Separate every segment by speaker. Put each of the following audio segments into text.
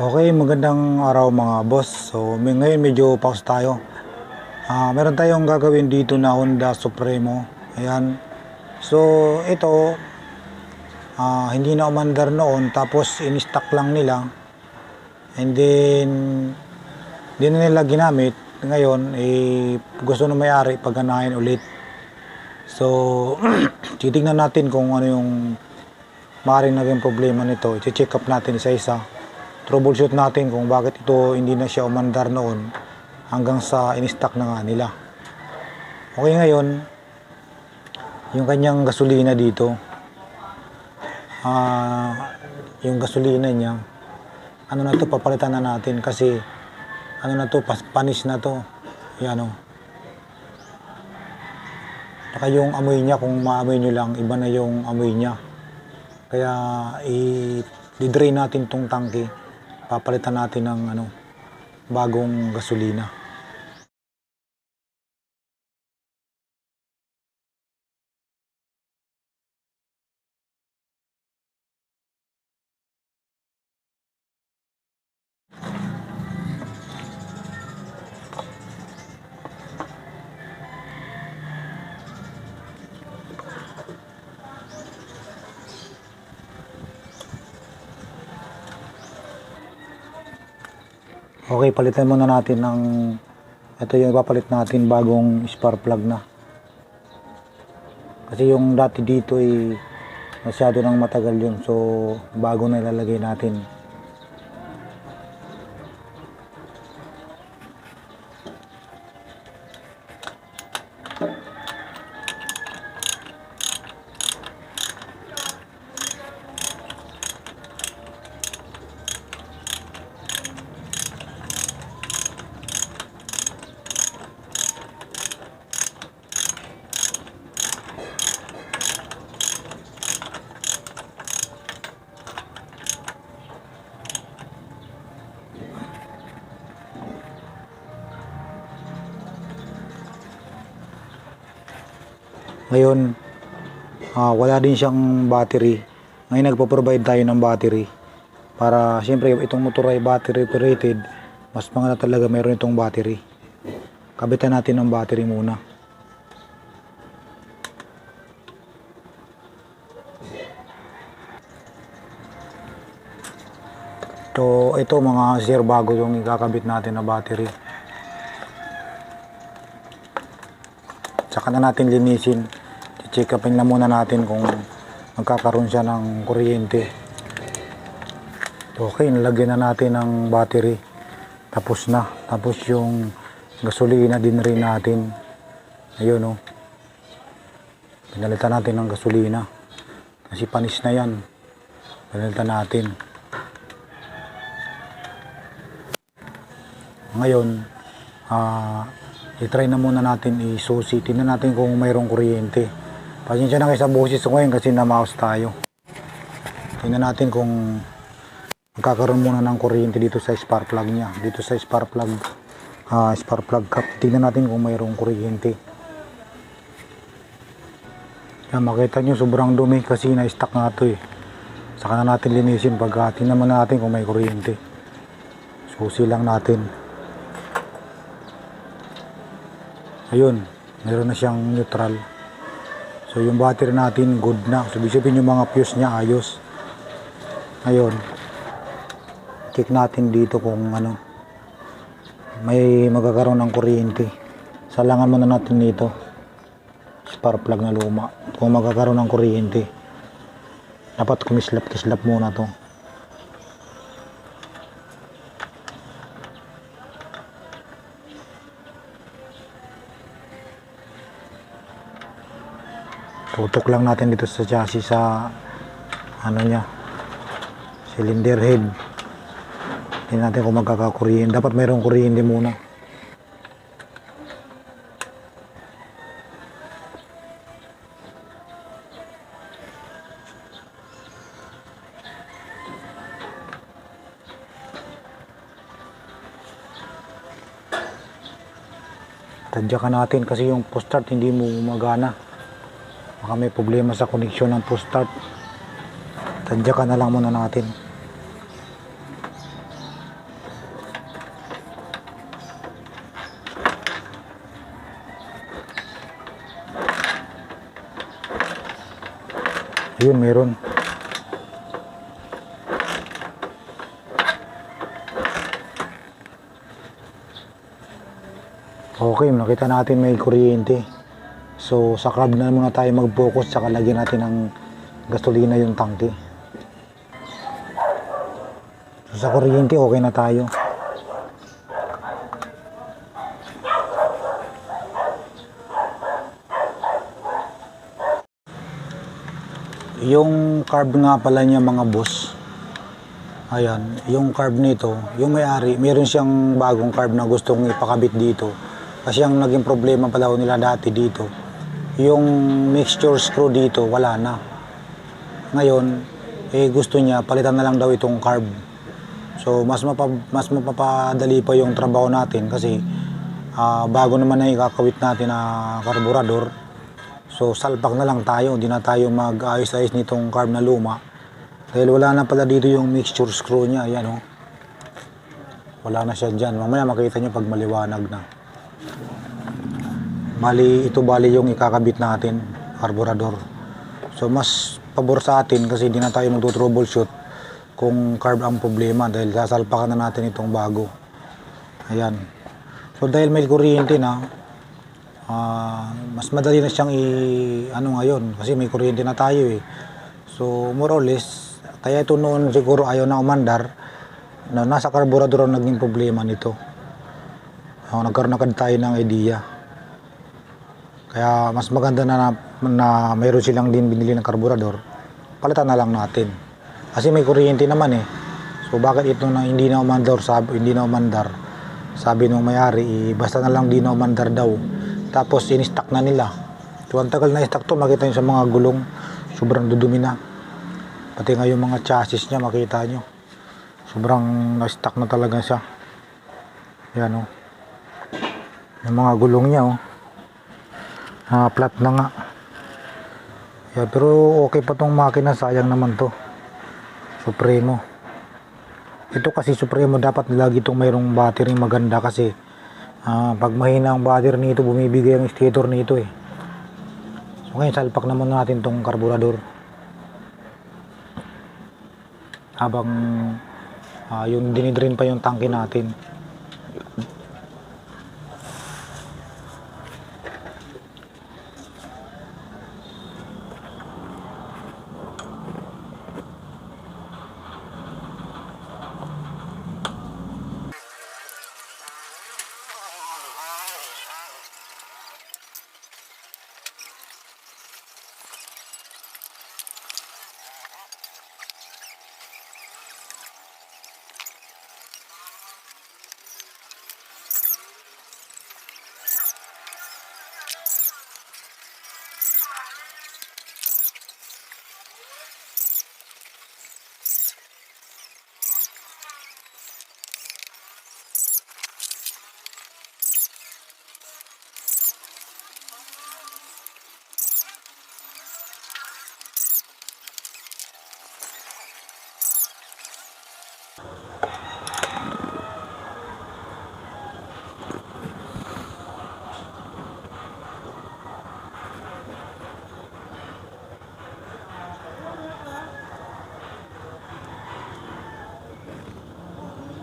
Speaker 1: Okay, magandang araw mga boss. So, may, ngayon medyo pause tayo. Ah, meron tayong gagawin dito na Honda Supremo. Ayan. So, ito ah, hindi na umandar noon tapos in-stock lang nila. And then hindi na nila ginamit. Ngayon, eh, gusto ng may-ari pagganahin ulit. So, titignan natin kung ano yung maaaring naging problema nito. I-check up natin isa-isa. Troubleshoot natin kung bakit ito hindi na siya umandar noon hanggang sa in-stock na nga nila. Okay ngayon, yung kanyang gasolina dito, ah, yung gasolina niya, ano na to, papalitan na natin kasi ano na to, pas- panis na to. Yan o. Saka yung amoy niya, kung maamoy nyo lang, iba na yung amoy niya. Kaya i-drain natin tong tangke. Papalitan natin ng ano, bagong gasolina. Okay, palitan muna natin ng ito yung ipapalit natin bagong spark plug na. Kasi yung dati dito ay masyado nang matagal yun. So, bago na ilalagay natin. Ngayon, ah, wala din siyang battery. Ngayon nagpo-provide tayo ng battery. Para siyempre itong motor ay battery operated, mas maganda talaga meron itong battery. Kabitan natin ng battery muna. So, ito mga sir bago yung ikakabit natin na battery. Tsaka na natin linisin. Check upin na muna natin kung magkakaroon siya ng kuryente. Okay, nalagyan na natin ng battery. Tapos na. Tapos yung gasolina din rin natin. Ayun oh. Pinalitan natin ng gasolina. Kasi panis na yan. Pinalitan natin. Ngayon, ah, i-try na muna natin i-susi. Tingnan natin kung mayroong kuryente. Pasensya na kayo sa boses ko ngayon kasi na-mouse tayo. Tingnan natin kung magkakaroon muna ng kuryente dito sa spark plug niya. Dito sa spark plug, ah, spark plug cap. Tingnan natin kung mayroong kuryente. Yan, makita nyo sobrang dumi kasi na-stuck nga ito eh. Saka na natin linisin pag ah, tingnan muna natin kung may kuryente. Susi lang natin. Ayun, meron na siyang neutral. So yung battery natin good na. So ibig sabihin yung mga fuse niya ayos. Ngayon, check natin dito kung ano may magkakaroon ng kuryente. Salangan muna natin dito. Spark plug na luma. Kung magkakaroon ng kuryente. Dapat kumislap-kislap muna to. Tutok lang natin dito sa chassis sa ano niya cylinder head. Tingnan natin kung magkakakuryente. Dapat mayroong kuryente muna. Tadyakan natin kasi yung post start hindi mo gumagana baka may problema sa connection ng push start tadyakan na lang muna natin. Yun meron. Okay nakita natin may kuryente. So, sa carb na muna tayo mag-focus saka lagyan natin ng gasolina yung tangke. So, sa kuryente, okay na tayo. Yung carb nga pala niya mga boss. Ayan, yung carb nito, yung may-ari, meron siyang bagong carb na gustong ipakabit dito. Kasi ang naging problema pa daw nila dati dito, yung mixture screw dito, wala na. Ngayon, eh gusto niya, palitan na lang daw itong carb. So, mas, mapa, mas mapapadali pa yung trabaho natin kasi ah, bago naman na ikakawit natin na karburador, So salpak na lang tayo, hindi na tayo mag-ayos-ayos nitong carb na luma. Dahil wala na pala dito yung mixture screw niya, ayan oh. Wala na siya dyan. Mamaya makita niyo pag maliwanag na. Bali, ito bali yung ikakabit natin, carburador. So mas pabor sa atin kasi hindi na tayo mag-troubleshoot kung carb ang problema dahil sasalpakan na natin itong bago. Ayan. So dahil may kuryente na, Ah, mas madali na siyang i ano ngayon kasi may kuryente na tayo eh. So more or less kaya ito noon siguro ayaw na umandar na nasa karburador ang naging problema nito. Uh, nagkaroon agad tayo ng idea. Kaya mas maganda na, na, na mayroon silang din binili ng karburador. Palitan na lang natin. Kasi may kuryente naman eh. So bakit ito na hindi na umandar, sabi, hindi na umandar. Sabi nung may-ari, eh, basta na lang di na umandar daw. Tapos in-stock na nila. So ang tagal na stock to, makita nyo sa mga gulong, sobrang dudumi na. Pati nga yung mga chassis niya, makita nyo. Sobrang na-stock na talaga siya. Yan o. Yung mga gulong niya o. Ah, flat na nga. Yeah, pero okay pa tong makina, sayang naman to. Supremo. Ito kasi Supremo dapat lagi itong mayroong battery maganda kasi Ah, pag mahina ang battery nito, bumibigay ang stator nito eh. So ngayon, salpak naman natin tong karburador. Habang ah, yung dinidrain pa yung tangke natin.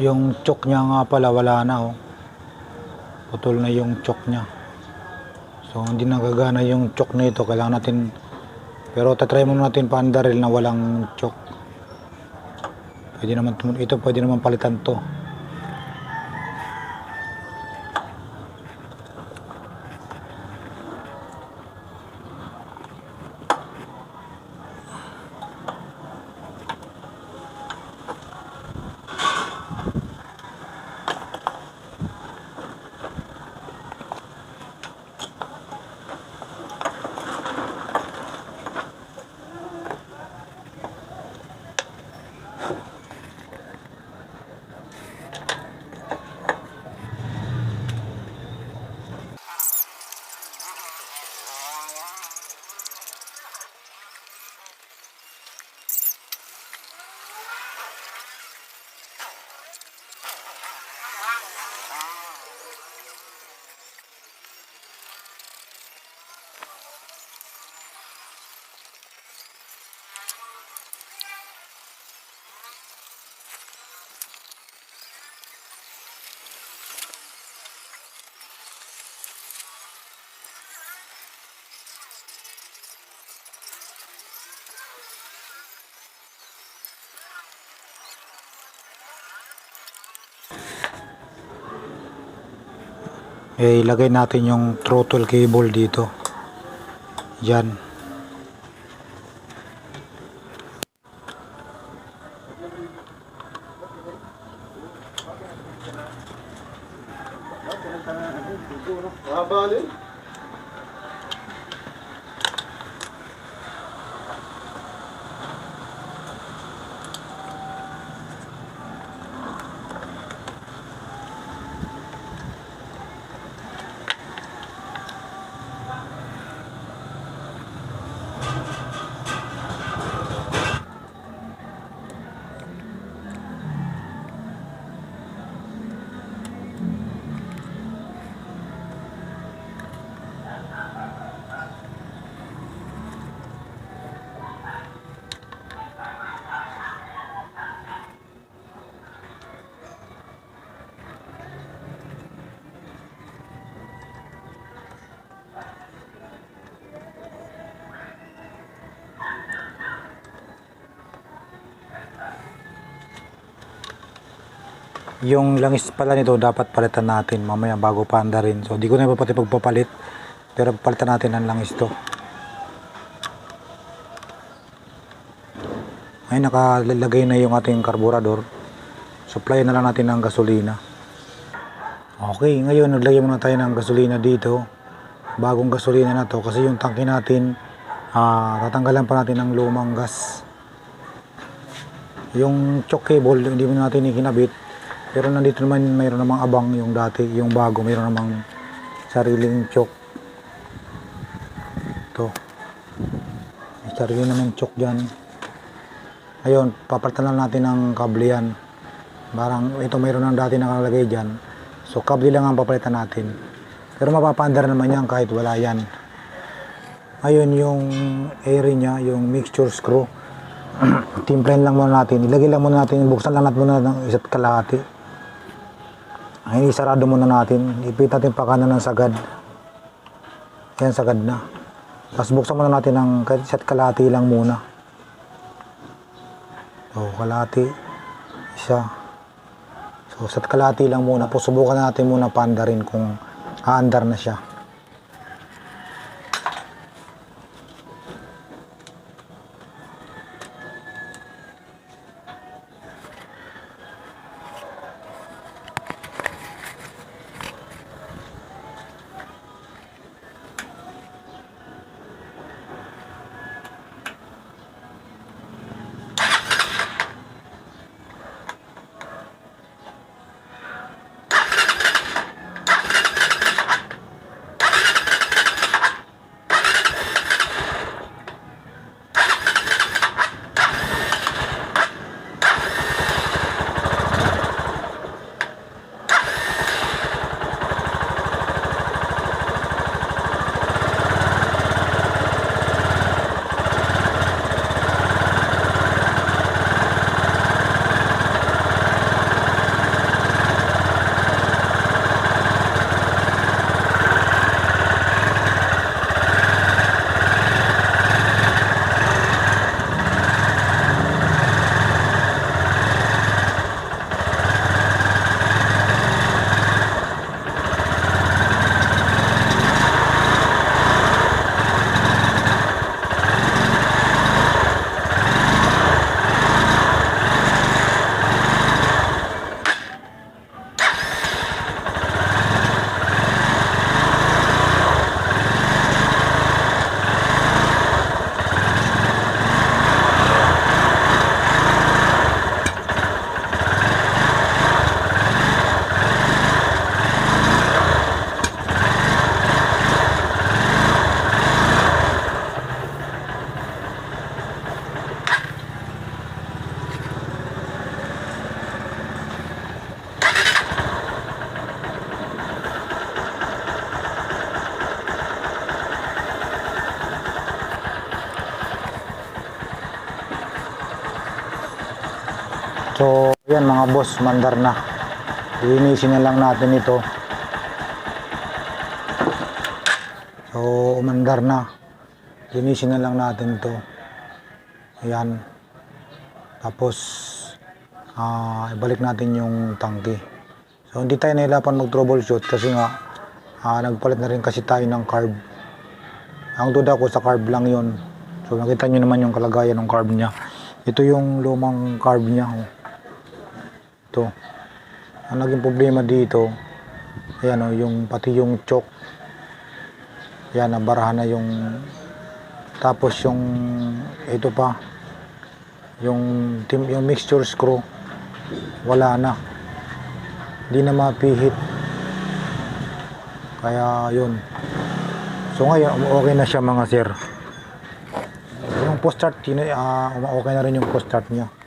Speaker 1: Yung choke niya nga pala wala na oh. Putol na yung choke niya. So hindi nagagana yung choke nito. Kailangan natin pero tatry muna natin paandaril na walang choke. Pwede naman ito pwede naman palitan to. Eh, ilagay natin yung throttle cable dito. Yan. Yung langis pala nito dapat palitan natin mamaya bago panda rin. So di ko na pa pati pagpapalit. Pero palitan natin ang langis to. Ay nakalagay na yung ating karburador. Supply na lang natin ng gasolina. Okay, ngayon naglagay muna tayo ng gasolina dito. Bagong gasolina na to kasi yung tangke natin ah, tatanggalan pa natin ng lumang gas. Yung choke cable hindi mo natin ikinabit pero nandito naman mayroon namang abang yung dati, yung bago, mayroon namang sariling choke. Ito. May sarili naman choke dyan. Ayun, papalitan lang natin ng kable yan. Parang ito mayroon ng dati nakalagay dyan. So kable lang ang papalitan natin. Pero mapapandar naman yan kahit wala yan. Ayun yung area niya, yung mixture screw. Timplahin lang muna natin. Ilagay lang muna natin, buksan lang natin muna ng isa't kalahati. Ay, isarado muna natin. Ipit natin pa kanan ng sagad. Yan, sagad na. Tapos buksan muna natin ng isa't kalahati lang muna. So, kalahati. Isa. So, isa't kalahati lang muna. Po, subukan natin muna panda rin kung aandar na siya. So, yan mga boss, mandar na. Linisin na lang natin ito. So, umandar na. Linisin na lang natin ito. Ayan. Tapos, ah ibalik natin yung tangke. So, hindi tayo nahirapan mag-troubleshoot kasi nga, Ah, nagpalit na rin kasi tayo ng carb. Ang duda ko sa carb lang yon. So nakita nyo naman yung kalagayan ng carb niya. Ito yung lumang carb niya. oh. Ito. Ang naging problema dito, ayan oh, yung pati yung choke. Yan, nabarahan na yung tapos yung ito pa. Yung yung mixture screw wala na. Hindi na mapihit. Kaya yun. So ngayon okay na siya mga sir. Yung post start yun, ah, okay na rin yung post start niya